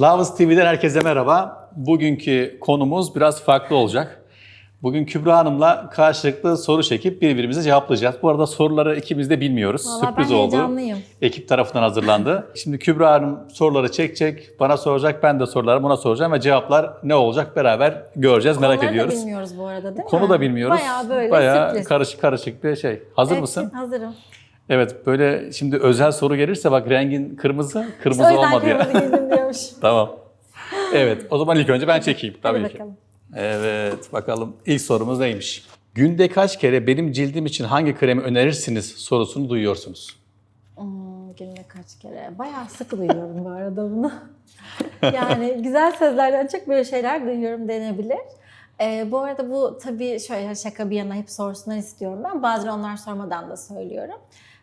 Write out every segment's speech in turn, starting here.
Lavız TV'den herkese merhaba. Bugünkü konumuz biraz farklı olacak. Bugün Kübra Hanım'la karşılıklı soru çekip birbirimize cevaplayacağız. Bu arada soruları ikimiz de bilmiyoruz. Vallahi Sürpriz ben oldu. heyecanlıyım. Ekip tarafından hazırlandı. Şimdi Kübra Hanım soruları çekecek, bana soracak, ben de soruları ona soracağım ve cevaplar ne olacak beraber göreceğiz, merak Konuları ediyoruz. da bilmiyoruz bu arada değil mi? Konu da bilmiyoruz. Bayağı böyle Bayağı sürpriz. karışık karışık bir şey. Hazır Evet, mısın? Hazırım. Evet, böyle şimdi özel soru gelirse bak rengin kırmızı, kırmızı yüzden olmadı ya. kırmızı diyormuş. Tamam. Evet, o zaman ilk önce ben çekeyim tabii Hadi ki. bakalım. Evet, bakalım ilk sorumuz neymiş? Günde kaç kere benim cildim için hangi kremi önerirsiniz sorusunu duyuyorsunuz. Hmm, günde kaç kere? Bayağı sık duyuyorum bu arada bunu. yani güzel sözlerden çok böyle şeyler duyuyorum denebilir. Ee, bu arada bu tabii şöyle şaka bir yana hep sorsunlar istiyorum ben. Bazen onlar sormadan da söylüyorum.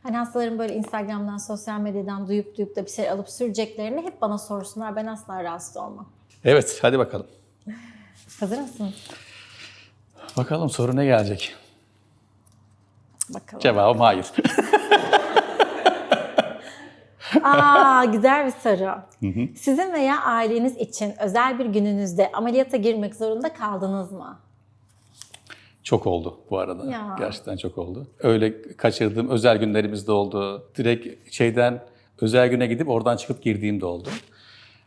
Hani hastaların böyle Instagram'dan, sosyal medyadan duyup duyup da bir şey alıp süreceklerini hep bana sorsunlar. Ben asla rahatsız olmam. Evet, hadi bakalım. Hazır mısınız? Bakalım soru ne gelecek? Bakalım. Cevabım hayır. Aa güzel bir soru. Sizin veya aileniz için özel bir gününüzde ameliyata girmek zorunda kaldınız mı? Çok oldu bu arada. Ya. Gerçekten çok oldu. Öyle kaçırdığım özel günlerimiz de oldu. Direkt şeyden özel güne gidip oradan çıkıp girdiğim de oldu.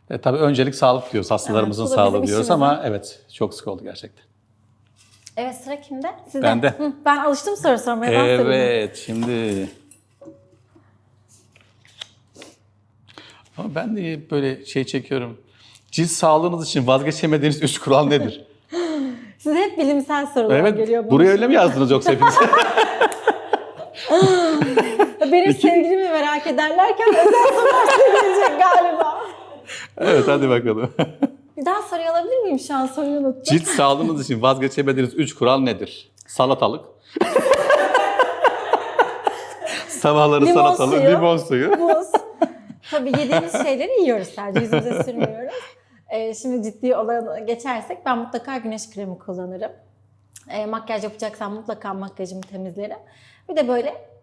E, tabii öncelik sağlık diyoruz, hastalarımızın Evet, sağlığı diyoruz işimizin. ama evet çok sık oldu gerçekten. Evet sıra kimde? Sizde. Bende. Hı, ben alıştım soru sormaya. sorayım. Evet, şimdi... Ama ben de böyle şey çekiyorum. Cilt sağlığınız için vazgeçemediğiniz üç kural nedir? Size hep bilimsel sorular evet, geliyor. bana. buraya öyle mi yazdınız yoksa hepiniz? Benim sevgilimi merak ederlerken özel sorular gelecek galiba. evet, hadi bakalım. Bir daha soruyu alabilir miyim şu an soruyu unuttum. Cilt sağlığınız için vazgeçemediğiniz üç kural nedir? Salatalık. Sabahları Limon salatalık, suyu. limon suyu. Buz. Tabii yediğimiz şeyleri yiyoruz sadece yüzümüze sürmüyoruz. Ee, şimdi ciddi olaya geçersek ben mutlaka güneş kremi kullanırım. Ee, makyaj yapacaksam mutlaka makyajımı temizlerim. Bir de böyle e,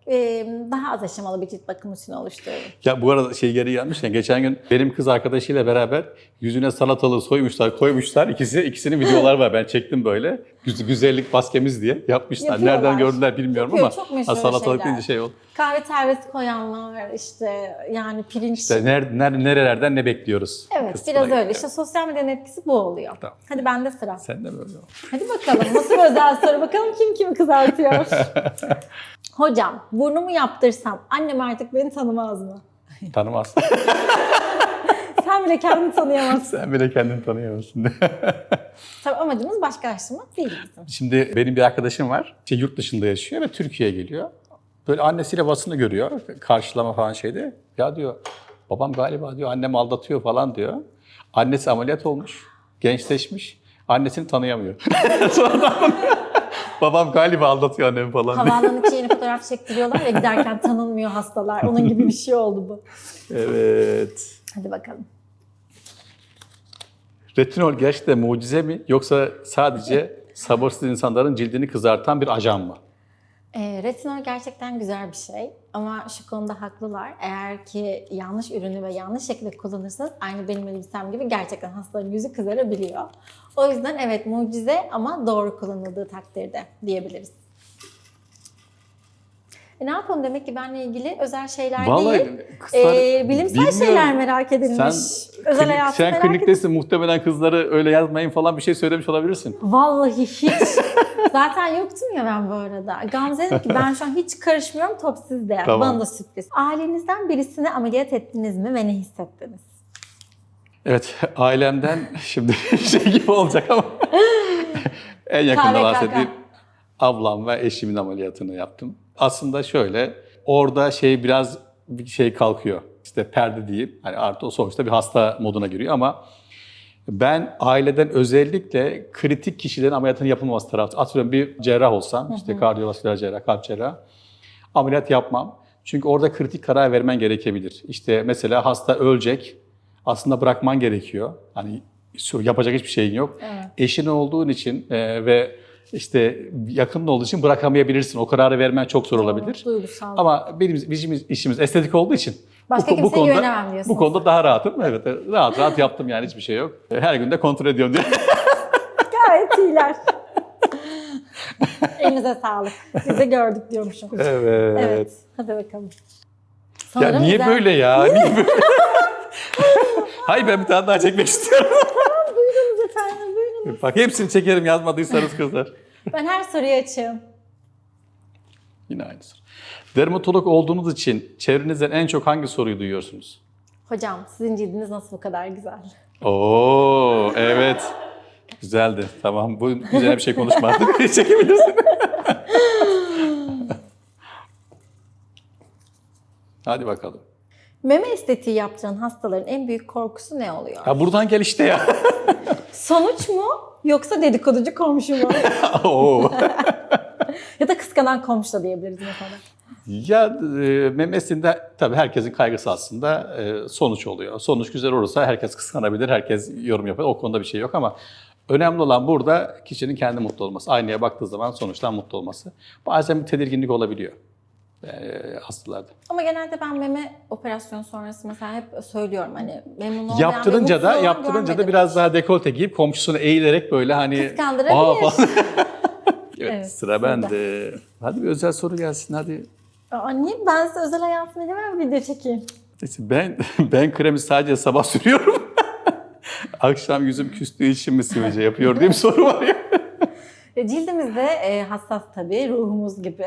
daha az aşamalı bir cilt bakım rutini oluştururum. Ya bu arada şey geri gelmiş ya geçen gün benim kız arkadaşıyla beraber yüzüne salatalığı soymuşlar, koymuşlar. İkisi ikisinin videolar var. Ben çektim böyle. Güz- güzellik maskemiz diye yapmışlar. Yapıyorlar. Nereden gördüler bilmiyorum ama çok ha, salatalık şeyler. deyince şey oldu. Kahve telvesi koyanlar işte yani pirinç. İşte ner, ner, nerelerden ne bekliyoruz? evet biraz öyle. İşte sosyal medyanın etkisi bu oluyor. Tamam. Hadi bende sıra. Sen de böyle ol. Hadi bakalım nasıl özel soru. Bakalım kim kimi kızartıyor. Hocam burnumu yaptırsam annem artık beni tanımaz mı? Tanımaz. Sen bile kendini tanıyamazsın. Sen bile kendini tanıyamazsın. Tabii amacımız başkalaştırmak değil bizim. Şimdi benim bir arkadaşım var. Şey, yurt dışında yaşıyor ve Türkiye'ye geliyor. Böyle annesiyle basını görüyor. Karşılama falan şeyde. Ya diyor babam galiba diyor annem aldatıyor falan diyor. Annesi ameliyat olmuş. Gençleşmiş. Annesini tanıyamıyor. Sonradan. Babam galiba aldatıyor annemi falan diyor. Havaalanı yeni fotoğraf çektiriyorlar ya giderken tanınmıyor hastalar. Onun gibi bir şey oldu bu. Evet. Hadi bakalım. Retinol gerçekten mucize mi yoksa sadece sabırsız insanların cildini kızartan bir ajan mı? E, retinol gerçekten güzel bir şey ama şu konuda haklılar. Eğer ki yanlış ürünü ve yanlış şekilde kullanırsanız aynı benim elbisem gibi gerçekten hastaların yüzü kızarabiliyor. O yüzden evet mucize ama doğru kullanıldığı takdirde diyebiliriz. E ne yapalım demek ki benimle ilgili özel şeyler Vallahi değil. kızlar e, bilimsel bilmiyorum. şeyler merak edilmiş. Sen, özel klinik- hayatı sen merak kliniktesin muhtemelen kızları öyle yazmayın falan bir şey söylemiş olabilirsin. Vallahi hiç. Zaten yoktum ya ben bu arada. Gamze dedi ki ben şu an hiç karışmıyorum top sizde. Tamam. Bana da sürpriz. Ailenizden birisini ameliyat ettiniz mi ve ne hissettiniz? Evet ailemden şimdi şey gibi olacak ama en yakında bahsedeyim. Ablam ve eşimin ameliyatını yaptım. Aslında şöyle orada şey biraz bir şey kalkıyor. İşte perde diyeyim. Hani artı o sonuçta bir hasta moduna giriyor ama ben aileden özellikle kritik kişilerin ameliyatının yapılmaması tarafı. Atıyorum bir cerrah olsam, işte kardiyovasküler cerrah, kalp cerrah, ameliyat yapmam. Çünkü orada kritik karar vermen gerekebilir. İşte mesela hasta ölecek, aslında bırakman gerekiyor. Hani yapacak hiçbir şeyin yok. Evet. Eşin olduğun için e, ve işte yakın olduğu için bırakamayabilirsin. O kararı vermen çok zor olabilir. Duygusal. Ama benim bizim işimiz estetik olduğu için Başka bu, kimseye güvenemem diyorsunuz. Bu konuda daha rahatım. Evet, rahat rahat yaptım yani hiçbir şey yok. Her gün de kontrol ediyorum diye. Gayet iyiler. Elinize sağlık. Biz de gördük diyormuşum. evet. Evet. Hadi bakalım. Ya Sanırım niye güzel- böyle ya? Niye böyle? Hayır ben bir tane daha çekmek istiyorum. Buyurunuz efendim, buyurunuz. Bak hepsini çekerim yazmadıysanız kızlar. Ben her soruyu açığım. Yine aynı soru. Dermatolog olduğunuz için çevrenizden en çok hangi soruyu duyuyorsunuz? Hocam sizin cildiniz nasıl bu kadar güzel? Oo evet. Güzeldi. Tamam bu güzel bir şey konuşmadık. Çekebilirsin. Hadi bakalım. Meme estetiği yaptıran hastaların en büyük korkusu ne oluyor? Ya buradan gel işte ya. Sonuç mu yoksa dedikoducu komşu mu? Oo. ya da kıskanan komşu da diyebiliriz mesela. Ya e, memesinde tabii herkesin kaygısı aslında e, sonuç oluyor. Sonuç güzel olursa herkes kıskanabilir, herkes yorum yapar. O konuda bir şey yok ama önemli olan burada kişinin kendi mutlu olması. Aynaya baktığı zaman sonuçtan mutlu olması. Bazen bir tedirginlik olabiliyor e, hastalarda. Ama genelde ben meme operasyon sonrası mesela hep söylüyorum hani memnun olmayan Yaptırınca da yaptırınca da biraz daha dekolte giyip komşusuna eğilerek böyle hani Kıskandırabilir. Evet, Evet, sıra bende. Hadi bir özel soru gelsin hadi. Aa, niye? Ben size özel hayatımda hemen video çekeyim. Ben ben kremi sadece sabah sürüyorum. Akşam yüzüm küstüğü için mi sivilce yapıyor diye bir soru var ya. E, Cildimiz de e, hassas tabii, ruhumuz gibi.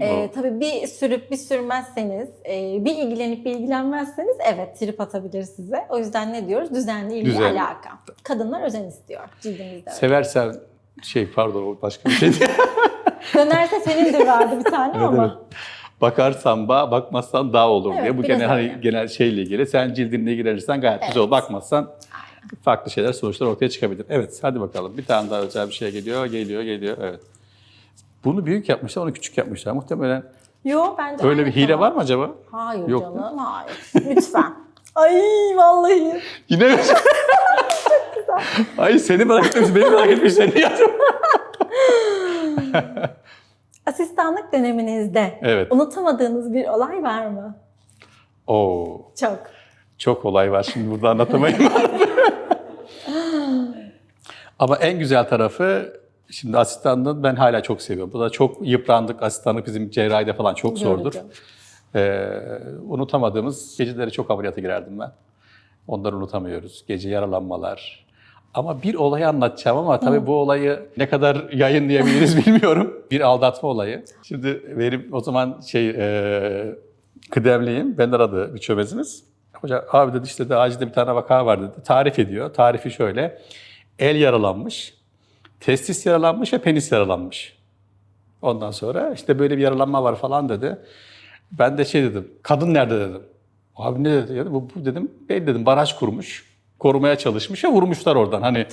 E, tabii bir sürüp bir sürmezseniz, e, bir ilgilenip bir ilgilenmezseniz evet trip atabilir size. O yüzden ne diyoruz? Düzenli ilgi Düzenli. alaka. Kadınlar özen istiyor cildimizde. Seversen şey pardon o başka bir şey değil. Dönerse senindir vardı bir tane Evet, ama. evet. Bakarsan bağ, bakmazsan dağ olur Evet, diye. Bu genel hani öyle. genel şeyle ilgili. Sen cildinle ilgilenirsen gayet güzel olur. Bakmazsan farklı şeyler, sonuçlar ortaya çıkabilir. Evet, hadi bakalım. Bir tane daha özel bir şey geliyor, geliyor, geliyor. Evet. Bunu büyük yapmışlar, onu küçük yapmışlar. Muhtemelen Yo bence öyle bir hile tamam. var mı acaba? Hayır Yok. canım, hayır. Lütfen. Ay vallahi. Yine mi? Ay seni merak etmiş, beni merak etmişler. Niye acaba? Asistanlık döneminizde Evet. unutamadığınız bir olay var mı? Oo, Çok. çok olay var. Şimdi burada anlatamayayım. Ama en güzel tarafı şimdi asistanlığın ben hala çok seviyorum. Bu da çok yıprandık. Asistanlık bizim cerrahide falan çok zordur. Ee, unutamadığımız geceleri çok ameliyata girerdim ben. Onları unutamıyoruz. Gece yaralanmalar. Ama bir olayı anlatacağım ama tabii bu olayı ne kadar yayınlayabiliriz bilmiyorum. Bir aldatma olayı. Şimdi benim o zaman şey e, kıdemliyim. Ben aradı bir çömezimiz. Hoca abi dedi işte de acilde bir tane vaka var dedi. Tarif ediyor. Tarifi şöyle. El yaralanmış, testis yaralanmış ve penis yaralanmış. Ondan sonra işte böyle bir yaralanma var falan dedi. Ben de şey dedim, kadın nerede dedim. Abi ne dedi? Bu, bu dedim, belli dedim baraj kurmuş. Korumaya çalışmış ve vurmuşlar oradan. Hani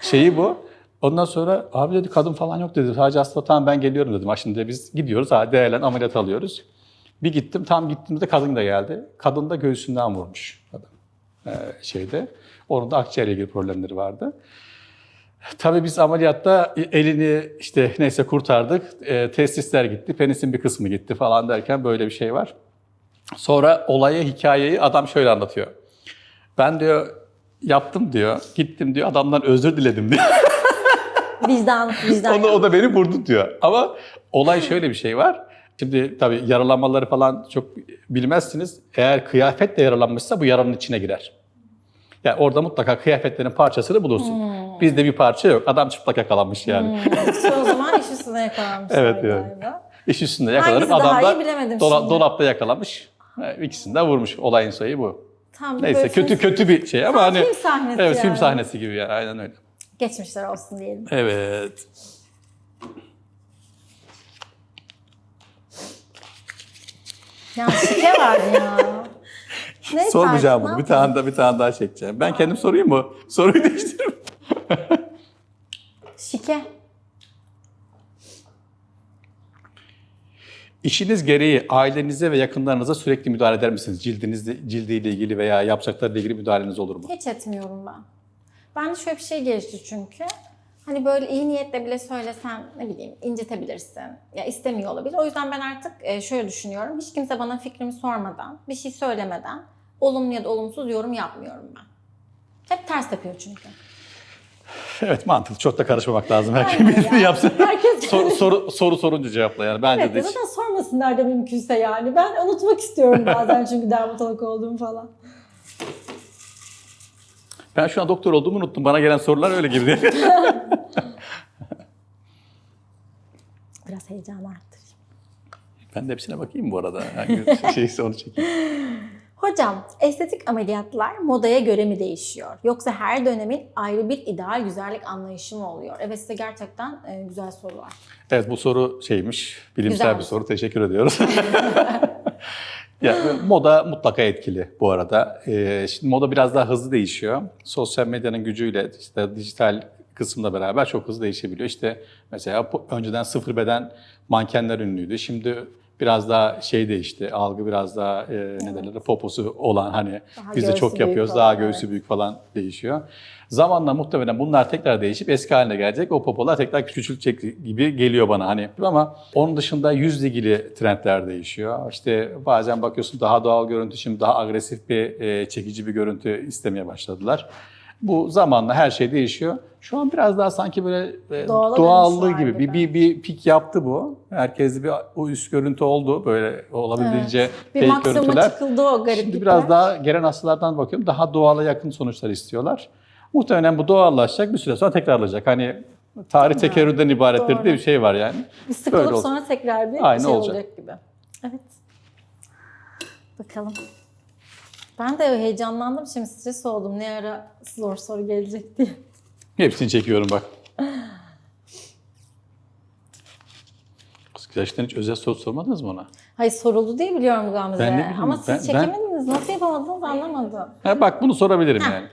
şeyi bu. Ondan sonra abi dedi kadın falan yok dedi. Sadece hasta tamam ben geliyorum dedim. Şimdi biz gidiyoruz ha değerlen ameliyat alıyoruz. Bir gittim tam gittiğimde kadın da geldi. Kadın da göğsünden vurmuş adam. Ee, şeyde. Onun da akciğerle ilgili problemleri vardı. Tabii biz ameliyatta elini işte neyse kurtardık. E, testisler gitti, penisin bir kısmı gitti falan derken böyle bir şey var. Sonra olayı, hikayeyi adam şöyle anlatıyor. Ben diyor yaptım diyor, gittim diyor, adamdan özür diledim diyor. Vicdan, vicdan. o, da, o da beni vurdu diyor. Ama olay şöyle bir şey var. Şimdi tabii yaralanmaları falan çok bilmezsiniz. Eğer kıyafetle yaralanmışsa bu yaranın içine girer. Yani orada mutlaka kıyafetlerin parçasını bulursun. Bizde bir parça yok. Adam çıplak yakalanmış yani. Hmm, o zaman iş üstüne yakalanmışlar Evet, galiba. İş üstünde yakalanıp adam da dola- şimdi. dolapta yakalamış. Yani İkisini de vurmuş. Olayın sayı bu. Tam Neyse kötü film- kötü bir şey ama hani film sahnesi evet film yani. sahnesi gibi yani aynen öyle. Geçmişler olsun diyelim. Evet. Ya şike var ya. Neyse Sormayacağım bunu. ne Bir tane daha bir tane daha çekeceğim. Ben kendim sorayım mı? Soruyu değiştiririm. Şike. İşiniz gereği ailenize ve yakınlarınıza sürekli müdahale eder misiniz? Cildinizle, cildiyle ilgili veya yapacaklarıyla ilgili müdahaleniz olur mu? Hiç etmiyorum ben. Ben de şöyle bir şey gelişti çünkü. Hani böyle iyi niyetle bile söylesen ne bileyim incitebilirsin. Ya istemiyor olabilir. O yüzden ben artık e, şöyle düşünüyorum. Hiç kimse bana fikrimi sormadan, bir şey söylemeden olumlu ya da olumsuz yorum yapmıyorum ben. Hep ters yapıyor çünkü. Evet mantıklı. Çok da karışmamak lazım. Herkes Aynen bildiğini yani. yapsın. Herkes soru, soru, soru sorunca cevapla yani. Bence Evet, de ya hiç. zaten sormasınlar da mümkünse yani. Ben unutmak istiyorum bazen çünkü dermatolog olduğumu falan. Ben şu an doktor olduğumu unuttum. Bana gelen sorular öyle gibi. Biraz heyecan arttırayım. ben de hepsine bakayım bu arada. Hangi şeyse onu çekeyim. Hocam, estetik ameliyatlar modaya göre mi değişiyor? Yoksa her dönemin ayrı bir ideal güzellik anlayışı mı oluyor? Evet size gerçekten e, güzel soru var. Evet bu soru şeymiş. Bilimsel Güzelmiş. bir soru. Teşekkür ediyoruz. ya, moda mutlaka etkili bu arada. Ee, şimdi moda biraz daha hızlı değişiyor. Sosyal medyanın gücüyle işte dijital kısımla beraber çok hızlı değişebiliyor. İşte mesela önceden sıfır beden mankenler ünlüydü. Şimdi biraz daha şey değişti. Algı biraz daha e, ne derler poposu olan hani Daha biz de çok yapıyoruz. olan, Daha evet. göğsü büyük falan değişiyor. Zamanla muhtemelen bunlar tekrar değişip eski haline gelecek. O popolar tekrar küçülecek gibi geliyor bana hani. Ama onun dışında yüzle ilgili trendler değişiyor. İşte bazen bakıyorsun daha doğal görüntü şimdi daha agresif bir e, çekici bir görüntü istemeye başladılar. Bu zamanla her şey değişiyor. Şu an biraz daha sanki böyle e, Doğala doğallığı gibi bir, bir, bir pik yaptı bu. Herkes bir o üst görüntü oldu. Böyle olabildiğince Bir fake maksimuma görüntüler. çıkıldı o garip Şimdi biraz daha gelen hastalardan bakıyorum daha doğala yakın sonuçlar istiyorlar. Muhtemelen bu doğallaşacak bir süre sonra tekrarlayacak. Hani tarih tekerrürden ibarettir doğru. diye bir şey var yani. Bir sıkılıp Böyle sonra tekrar bir Aynı şey olacak. olacak. gibi. Evet. Bakalım. Ben de heyecanlandım şimdi stres oldum. Ne ara zor soru gelecek diye. Hepsini çekiyorum bak. Gerçekten hiç özel soru sormadınız mı ona? Hayır soruldu diye biliyorum Gamze. Ben ne bileyim, Ama siz ben- çekemediniz. Nasıl yapamadınız anlamadım. Ha, bak bunu sorabilirim yani.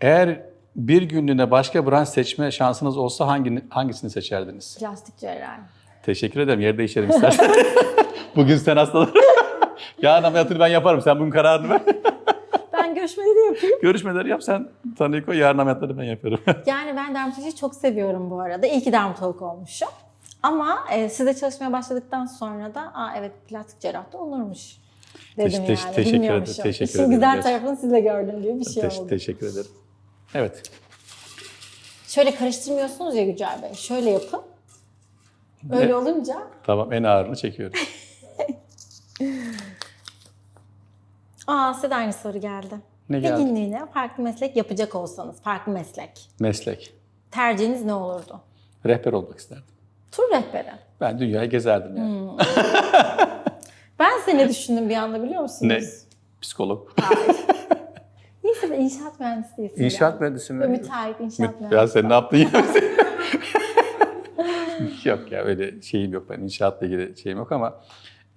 Eğer bir günlüğüne başka branş seçme şansınız olsa hangi, hangisini seçerdiniz? Plastik cerrahi. Teşekkür ederim. Yer değişelim istersen. bugün sen hastalar. Yarın ameliyatını ben yaparım. Sen bugün kararını ver. Ben görüşmeleri yapayım. Görüşmeleri yap sen tanıyı koy. Yarın ameliyatları ben yaparım. Yani ben dermatolojiyi çok seviyorum bu arada. İyi ki dermatolog olmuşum. Ama e, sizle çalışmaya başladıktan sonra da Aa, evet plastik cerrah da olurmuş dedim Teş- yani. teşekkür Bilmiyormuşum. ederim, teşekkür İşin ederim güzel tarafını sizle gördüm gibi bir şey Teş- oldu. teşekkür ederim. Evet. Şöyle karıştırmıyorsunuz ya Yücel Bey. Şöyle yapın. Öyle olunca Tamam en ağırını çekiyorum. Aa size de aynı soru geldi. Ne Bir geldi? günlüğüne farklı meslek yapacak olsanız, farklı meslek. Meslek. Tercihiniz ne olurdu? Rehber olmak isterdim. Tur rehberi. Ben dünyayı gezerdim yani. Hmm. Ben seni düşündüm bir anda biliyor musunuz? Ne? Psikolog. Neyse de inşaat mühendisi değilsin. İnşaat mühendisi mi? Müteahhit inşaat mühendisi. Ya sen ne yaptın ya? yok ya öyle şeyim yok ben inşaatla ilgili şeyim yok ama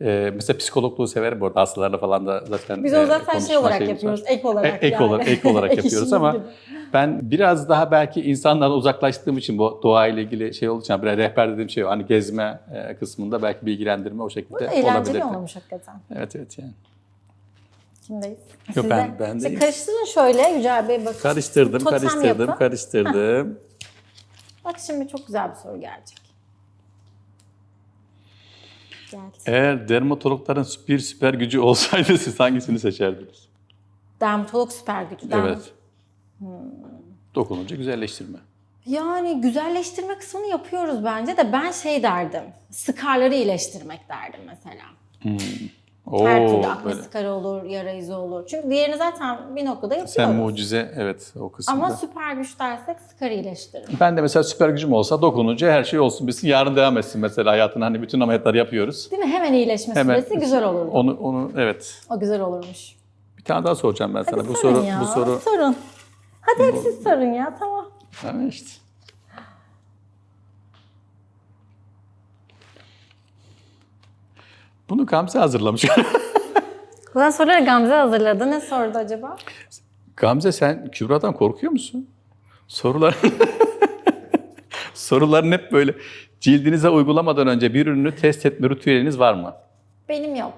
e, mesela psikologluğu severim bu arada hastalarla falan da zaten Biz onu e, zaten şey konuşma olarak şeyimiz var. yapıyoruz, ek olarak E, ek yani. olarak ek olarak yapıyoruz ama gibi. ben biraz daha belki insanlardan uzaklaştığım için bu doğayla ilgili şey olduğu için bir rehber dediğim şey o, hani gezme e, kısmında belki bilgilendirme o şekilde Bu da eğlenceli olmuş hakikaten. Evet evet yani. Kimdeyiz? Yok, ben- ben İşte deyim. karıştırın şöyle Yücel Bey bakın. Karıştırdım, Totem karıştırdım, yapın. karıştırdım. Bak şimdi çok güzel bir soru gelecek. Eğer dermatologların bir süper gücü olsaydı siz hangisini seçerdiniz? Dermatolog süper gücü. Derm- Evet. Dokununca güzelleştirme. Yani güzelleştirme kısmını yapıyoruz bence de ben şey derdim. Skarları iyileştirmek derdim mesela. Oo, Her türlü skarı olur, yara izi olur. Çünkü diğerini zaten bir noktada yapıyoruz. Sen mucize evet o kısımda. Ama süper güç dersek skarı iyileştiririm. Ben de mesela süper gücüm olsa dokununca her şey olsun bilsin. Yarın devam etsin mesela hayatın hani bütün ameliyatları yapıyoruz. Değil mi? Hemen iyileşme Hemen. süresi güzel olurdu. Onu onu evet. O güzel olurmuş. Bir tane daha soracağım ben sana. Hadi Bu sorun soru ya. bu soru Sorun. Hadi hep siz sorun ya tamam. Ha, işte. Bunu Gamze hazırlamış. Bundan sonra Gamze hazırladı. Ne sordu acaba? Gamze sen Kübra'dan korkuyor musun? Sorular Soruların hep böyle cildinize uygulamadan önce bir ürünü test etme ritüeliniz var mı? Benim yok.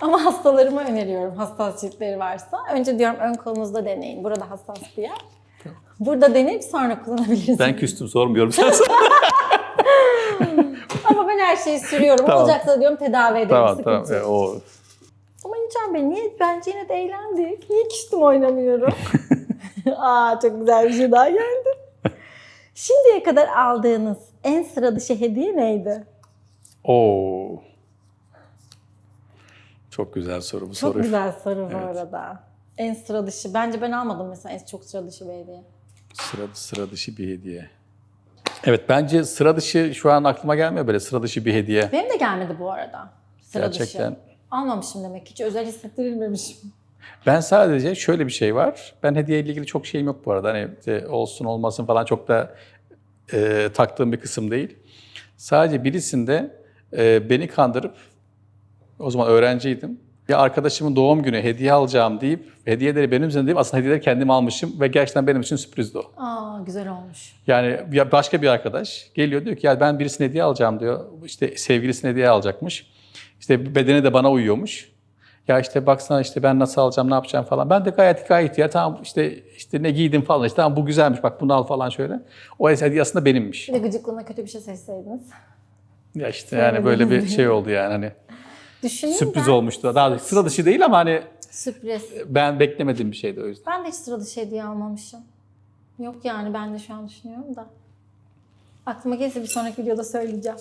Ama hastalarıma öneriyorum hassas ciltleri varsa. Önce diyorum ön kolunuzda deneyin. Burada hassas bir yer. Burada deneyip sonra kullanabilirsin. Ben küstüm sormuyorum sen. Ama ben her şeyi sürüyorum. Tamam. Olacaksa diyorum tedavi ederim. tamam sıkıntı tamam. E, o Ama İlcan Bey niye? Bence yine de eğlendik. Niye küstüm oynamıyorum? Aa çok güzel bir şey daha geldi. Şimdiye kadar aldığınız en sıra dışı hediye neydi? Oo. Çok güzel soru bu Çok soru. güzel soru bu Evet. arada. En sıra dışı. Bence ben almadım mesela en çok sıra dışı bir hediye. Sıra, sıra dışı bir hediye. Evet bence sıra dışı şu an aklıma gelmiyor böyle sıra dışı bir hediye. Benim de gelmedi bu arada. Sıra Gerçekten. dışı. Almamışım demek. Hiç özel hissettirilmemişim. Ben sadece şöyle bir şey var. Ben hediye ile ilgili çok şeyim yok bu arada. Hani işte olsun olmasın falan çok da e, taktığım bir kısım değil. Sadece birisinde e, beni kandırıp o zaman öğrenciydim. Bir arkadaşımın doğum günü hediye alacağım deyip hediyeleri benim üzerine deyip aslında hediyeleri kendim almışım ve gerçekten benim için sürprizdi o. Aa güzel olmuş. Yani ya başka bir arkadaş geliyor diyor ki ya ben birisine hediye alacağım diyor. İşte sevgilisine hediye alacakmış. İşte bedeni de bana uyuyormuş. Ya işte baksana işte ben nasıl alacağım ne yapacağım falan. Ben de gayet gayet ya tamam işte işte ne giydim falan işte tamam bu güzelmiş bak bunu al falan şöyle. O hediye aslında benimmiş. Bir de gıcıklığına kötü bir şey seçseydiniz. Ya işte yani böyle bir şey oldu yani hani Düşüneyim sürpriz ben. olmuştu. Daha da sıra dışı değil ama hani Sürpriz. ben beklemediğim bir şeydi o yüzden. Ben de hiç sıra dışı hediye almamışım. Yok yani ben de şu an düşünüyorum da. Aklıma gelirse bir sonraki videoda söyleyeceğim.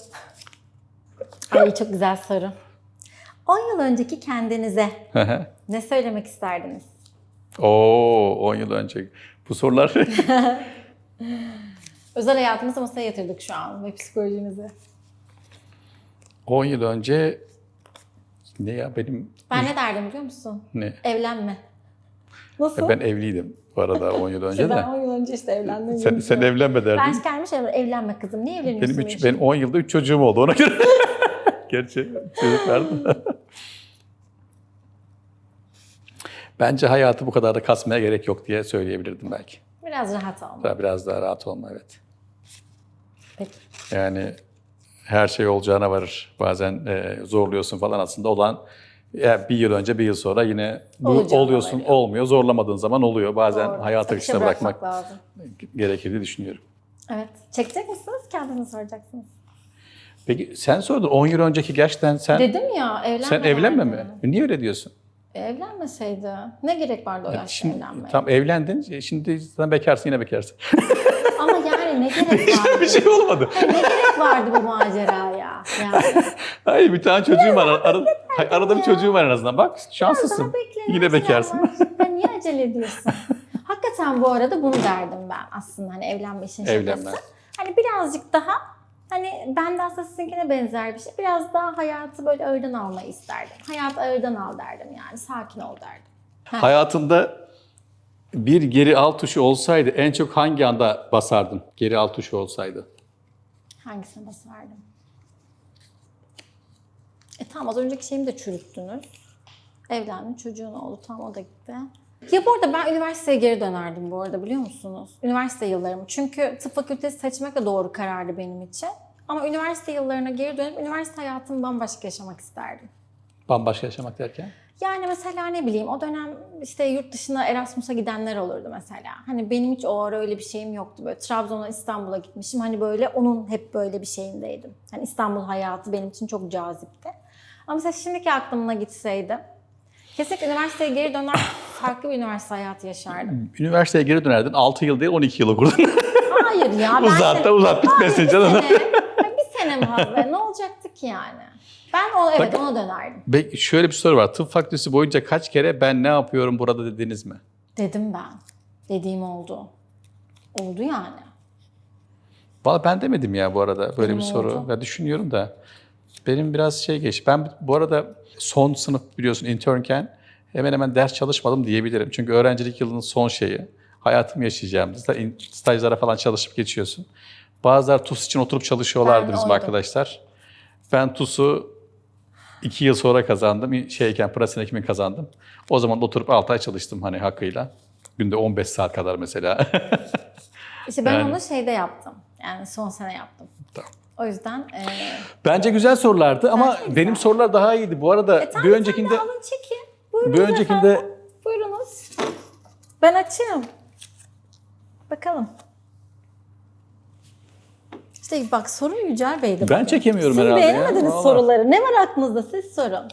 Ay çok güzel soru. 10 yıl önceki kendinize ne söylemek isterdiniz? Oo 10 yıl önce. Bu sorular Özel hayatımızı masaya yatırdık şu an ve psikolojimizi. 10 yıl önce ne ya benim Ben ne derdim biliyor musun? ne? Evlenme. Nasıl? Ben evliydim bu arada 10 yıl önce İşte de. ben 10 yıl önce işte evlendim. Sen, sen evlenme derdin. Ben gelmiş evlenme kızım. Niye evleniyorsun? benim, üç, benim 10 yılda 3 çocuğum oldu ona göre. Gerçi çocuk vardı. Bence hayatı bu kadar da kasmaya gerek yok diye söyleyebilirdim belki. Biraz rahat olma. Daha Biraz daha rahat olma evet. Peki. Yani her şey olacağına varır. Bazen e, zorluyorsun falan aslında olan ya bir yıl önce bir yıl sonra yine bu Olacağına oluyorsun varıyor. olmuyor zorlamadığın zaman oluyor. Bazen Doğru. hayat Akışa akışına bırakmak lazım. gerekir diye düşünüyorum. Evet. Çekecek misiniz? Kendiniz soracaksınız. Peki sen sordun 10 yıl önceki gerçekten sen Dedim ya evlenme sen evlenme mi? Niye öyle diyorsun? E, Evlenmeseydi. Ne gerek vardı o yaşta evlenmeye? tam evlendin. Şimdi sen bekarsın yine bekarsın. Yani ne gerek vardı? bir şey olmadı. ne gerek vardı bu maceraya? Yani. Hayır bir tane çocuğum var. Ar- Hayır, arada bir çocuğum var en azından. Bak şanslısın. Yine bekarsın. şeyler var. Ya niye acele ediyorsun? Hakikaten bu arada bunu derdim ben aslında hani evlenme işin Evlenme. Hani birazcık daha hani ben de aslında sizinkine benzer bir şey. Biraz daha hayatı böyle ağırdan almayı isterdim. Hayat ağırdan al derdim yani. Sakin ol derdim. Hayatında bir geri al tuşu olsaydı en çok hangi anda basardın? Geri al tuşu olsaydı. Hangisine basardım? E tamam az önceki şeyimi de çürüttünüz. Evlendin, çocuğun oldu. Tamam o da gitti. Ya bu arada ben üniversiteye geri dönerdim bu arada biliyor musunuz? Üniversite yıllarımı. Çünkü tıp fakültesi seçmek de doğru karardı benim için. Ama üniversite yıllarına geri dönüp üniversite hayatımı bambaşka yaşamak isterdim. Bambaşka yaşamak derken? Yani mesela ne bileyim o dönem işte yurt dışına Erasmus'a gidenler olurdu mesela. Hani benim hiç o ara öyle bir şeyim yoktu. Böyle Trabzon'a İstanbul'a gitmişim. Hani böyle onun hep böyle bir şeyindeydim. Hani İstanbul hayatı benim için çok cazipti. Ama mesela şimdiki aklımına gitseydi kesinlikle üniversiteye geri döner farklı bir üniversite hayatı yaşardım. Üniversiteye geri dönerdin. 6 yıl değil 12 yıl okurdun. Hayır ya ben uzat da uzat bitmesin bir canım. sene, bir sene mi? Ne olacaktı ki yani? Ben o, evet Bak- ona dönerdim. Be- şöyle bir soru var. Tıp fakültesi boyunca kaç kere ben ne yapıyorum burada dediniz mi? Dedim ben. Dediğim oldu. Oldu yani. Valla ben demedim ya bu arada böyle Benim bir soru. oldu. Ya düşünüyorum da benim biraz şey geç. Ben bu arada son sınıf biliyorsun internken hemen hemen ders çalışmadım diyebilirim. Çünkü öğrencilik yılının son şeyi. Hayatımı yaşayacağım. Stajlara falan çalışıp geçiyorsun. Bazıları TUS için oturup çalışıyorlardı Ben bizim oydum. arkadaşlar. Ben TUS'u iki yıl sonra kazandım. Şeyken Prasin Hekim'i kazandım. O zaman da oturup 6 ay çalıştım hani hakkıyla. Günde 15 saat kadar mesela. İşte ben Yani- onu şeyde yaptım. Yani son sene yaptım. Tamam. O yüzden e, Bence güzel sorulardı ama güzel. benim sorular daha iyiydi. Bu arada e, bir öncekinde alın çekin. Buyurunuz bir öncekinde efendim. Buyurunuz. Ben açığım. Bakalım. İşte bak sorun Yücel Bey'de. Ben çekemiyorum Siz herhalde ya. beğenemediniz Vallahi. soruları. Ne var aklınızda siz sorun.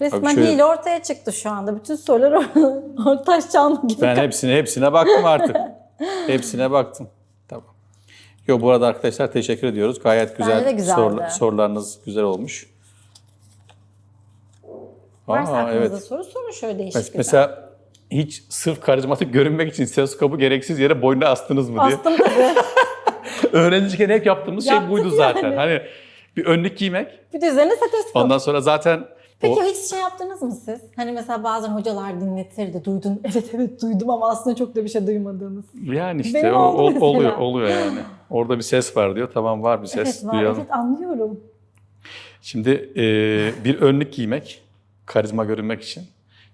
Resmen şöyle- hile ortaya çıktı şu anda. Bütün sorular ortaş çalma gibi. Ben hepsine hepsine baktım artık. hepsine baktım. Tamam. Yo bu arada arkadaşlar teşekkür ediyoruz. Gayet güzel, sorular- sorularınız güzel olmuş. Varsa Aa, evet. soru sorun şöyle değişik güzel. Mesela hiç sırf karizmatik görünmek için stereoskopu gereksiz yere boynuna astınız mı diye. Astım tabii. Öğrenciyken hep yaptığımız şey Yaptık buydu yani. zaten. Hani bir önlük giymek. Bir de üzerine stetoskop. Ondan sonra zaten Peki o, hiç şey yaptınız mı siz? Hani mesela bazen hocalar dinletirdi. Duydun. Evet evet duydum ama aslında çok da bir şey duymadığınız. yani işte Benim o, oldu o- mesela. oluyor oluyor yani. Orada bir ses var diyor. Tamam var bir ses evet var. duyalım. Evet anlıyorum. Şimdi e, bir önlük giymek, karizma görünmek için.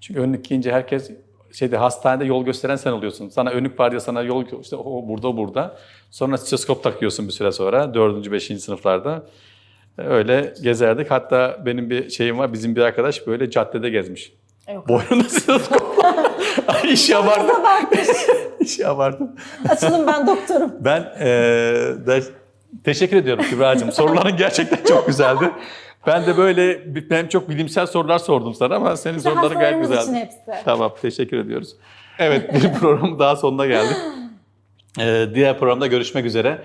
Çünkü önlük giyince herkes şeyde hastanede yol gösteren sen oluyorsun. Sana önlük var diye sana yol işte o burada burada. Sonra stetoskop takıyorsun bir süre sonra. Dördüncü, beşinci sınıflarda. Öyle gezerdik. Hatta benim bir şeyim var. Bizim bir arkadaş böyle caddede gezmiş. Yok. Boynunda stetoskop. Ay işi abarttım. işi abarttım. Açılın ben doktorum. Ben eee, de, teşekkür ediyorum Kübra'cığım. Soruların gerçekten çok güzeldi. Ben de böyle ben çok bilimsel sorular sordum sana ama senin soruların gayet Hastalarımız için güzeldi. hepsi. Tamam, teşekkür ediyoruz. Evet, bir programın daha sonuna geldik. Ee, diğer programda görüşmek üzere.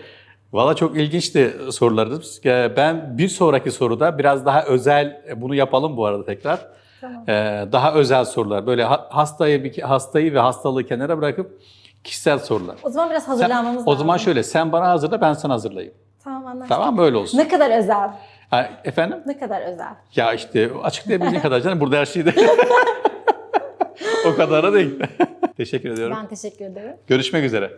Valla çok ilginçti sorularınız. Ee, Ben bir sonraki soruda biraz daha özel, bunu yapalım bu arada tekrar. Tamam. Ee, daha özel sorular. Böyle ha- hastayı bir hastayı ve hastalığı kenara bırakıp kişisel sorular. O zaman biraz Sen- hazırlanmamız lazım. o zaman şöyle, sen bana hazırla, ben sana hazırlayayım. Tamam anlaştık. Tamam böyle olsun. Ne kadar özel. Ha, efendim? Ne kadar özel. Ya işte açıklayabildiğin kadar canım. Burada her şeyi de... o kadar da değil. Teşekkür ediyorum. Ben teşekkür ederim. Görüşmek üzere.